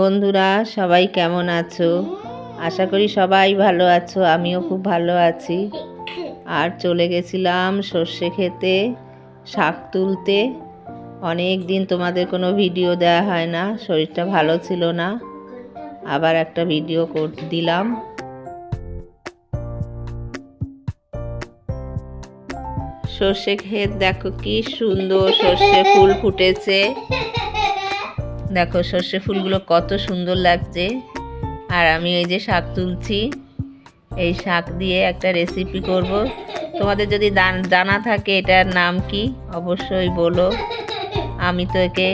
বন্ধুরা, সবাই কেমন আছো? আশা করি সবাই ভালো আছো, আমিও খুব ভালো আছি। আর চলে গেছিলাম সর্ষে খেতে, শাক তুলতে। অনেক দিন তোমাদের কোনো ভিডিও দেওয়া হয় না, শরীরটা ভালো ছিল না। আবার একটা ভিডিও কর, দিলাম। সর্ষে ক্ষেত দেখো কি সুন্দর সর্ষে ফুল ফুটেছে। দেখো সর্ষে ফুলগুলো কত সুন্দর লাগছে। আর আমি এই যে শাক তুলছি, এই শাক দিয়ে একটা রেসিপি করব। তোমাদের যদি জানা থাকে এটার নাম কি, অবশ্যই বলো। আমি তো একে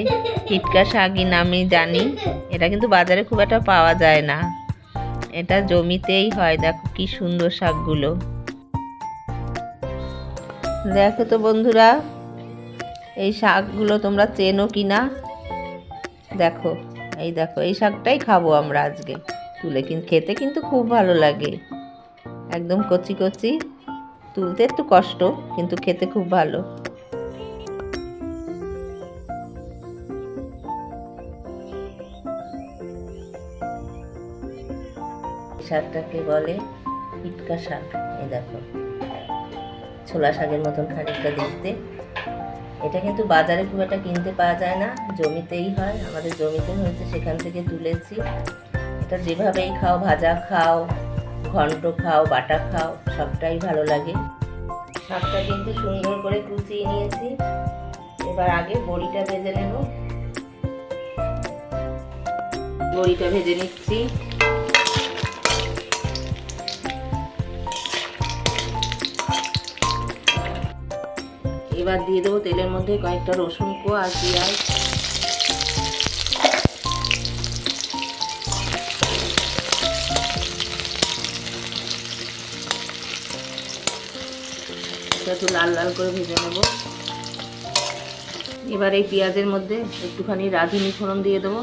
হিটকা শাকই নামই জানি, এটা কিন্তু বাজারে খুব একটা পাওয়া যায় না। এটা জমিতেই হয়, দেখো কি সুন্দর শাকগুলো। দেখো তো বন্ধুরা, এই শাকগুলো তোমরা চেনো কি না দেখো, এই দেখো, এই শাকটাই খাব আমরা আজকে। তুলে কিন্তু খেতে কিন্তু খুব ভালো লাগে। একদম কচি কচি। তুলতে একটু কষ্ট, কিন্তু খেতে খুব ভালো। শাকটাকে বলে পিটকা শাক। এই দেখো, ছোলা শাকের মতন খানিকটা দেখতে। এটা কিন্তু বাজারে খুব একটা কিনতে পাওয়া যায় না, জমিতেই হয়, আমাদের জমিতে হয়েছে, সেখান থেকে তুলেছি। এটা যেভাবেই খাও, ভাজা খাও, ঘন্ট খাও, বাটা খাও, সবটাই ভালো লাগে। শাকটা কিন্তু সুন্দর করে কুচিয়ে নিয়েছি। এবার আগে বড়িটা ভেজে নেব। বড়িটা ভেজে নিচ্ছি। এবার দিয়ে দেবো তেলের মধ্যে কয়েকটা রসুন কো আর পেঁয়াজ। একটু লাল লাল করে ভেজে নেব। এবার এই পেঁয়াজের মধ্যে একটুখানি রাঁধুনি ফোড়ন দিয়ে দেবো।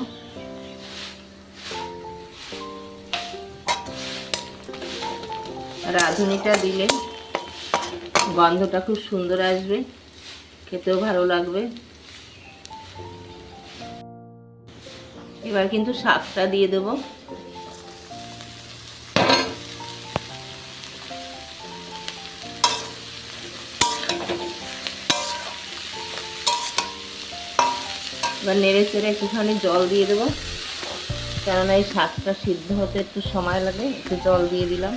রাঁধুনিটা দিলে গন্ধটা খুব সুন্দর আসবে। খেতেও ভালো লাগবে। এবার কিন্তু শাকটা দিয়ে দেবো। এবার নেড়ে চেড়ে একটুখানি জল দিয়ে দেবো। কেননা এই শাকটা সিদ্ধ হতে একটু সময় লাগে, একটু জল দিয়ে দিলাম।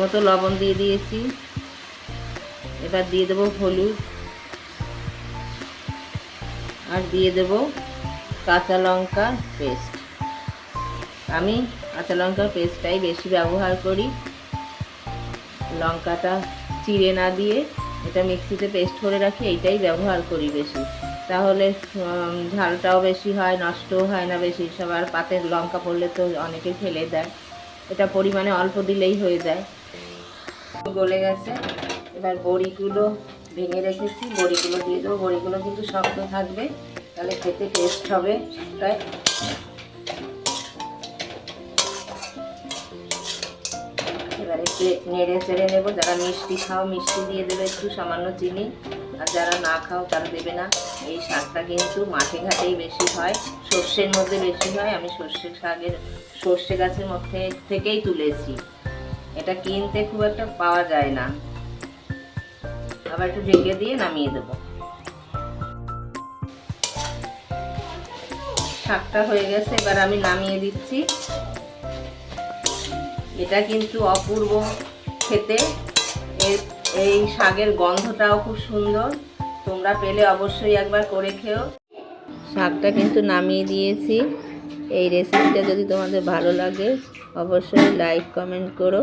মতো লবণ দিয়ে দিয়েছি। এবার দিয়ে দেবো হলুদ। আর দিয়ে দেব কাঁচা লঙ্কা পেস্ট। আমি কাঁচা লঙ্কার পেস্টটাই বেশি ব্যবহার করি। লঙ্কাটা চিড়ে না দিয়ে এটা মিক্সিতে পেস্ট করে রাখি, এইটাই ব্যবহার করি বেশি। তাহলে ঝালটাও বেশি হয়, নষ্টও হয় না বেশি। সবার পাতের লঙ্কা পড়লে তো অনেকে ফেলে দেয়। এটা পরিমাণে অল্প দিলেই হয়ে যায়। গলে গেছে। এবার বড়িগুলো ভেঙে রেখেছি। বড়িগুলো দিয়ে দেবো। বড়িগুলো কিন্তু শক্ত থাকবে। তাহলে খেতে টেস্ট হবে তাই এবার নেড়ে চেড়ে নেব। যারা মিষ্টি খাও, মিষ্টি দিয়ে দেবে একটু সামান্য চিনি। আর যারা না খাও, তারা দেবে না। এই শাকটা কিন্তু মাঠে ঘাটেই বেশি হয়। সর্ষের মধ্যে বেশি হয়। আমি সর্ষে শাকের, সর্ষে গাছের মধ্যে থেকেই তুলেছি। এটা কিনতে খুব একটা পাওয়া যায় না। আবার একটু ঢেকে দিয়ে নামিয়ে দেবো। শাকটা হয়ে গেছে, এবার আমি নামিয়ে দিচ্ছি। এটা কিন্তু অপূর্ব খেতে। এর এই শাকের গন্ধটাও খুব সুন্দর। তোমরা পেলে অবশ্যই একবার করে খেও। শাকটা কিন্তু নামিয়ে দিয়েছি। এই রেসিপিটা যদি তোমাদের ভালো লাগে, অবশ্যই লাইক কমেন্ট করো।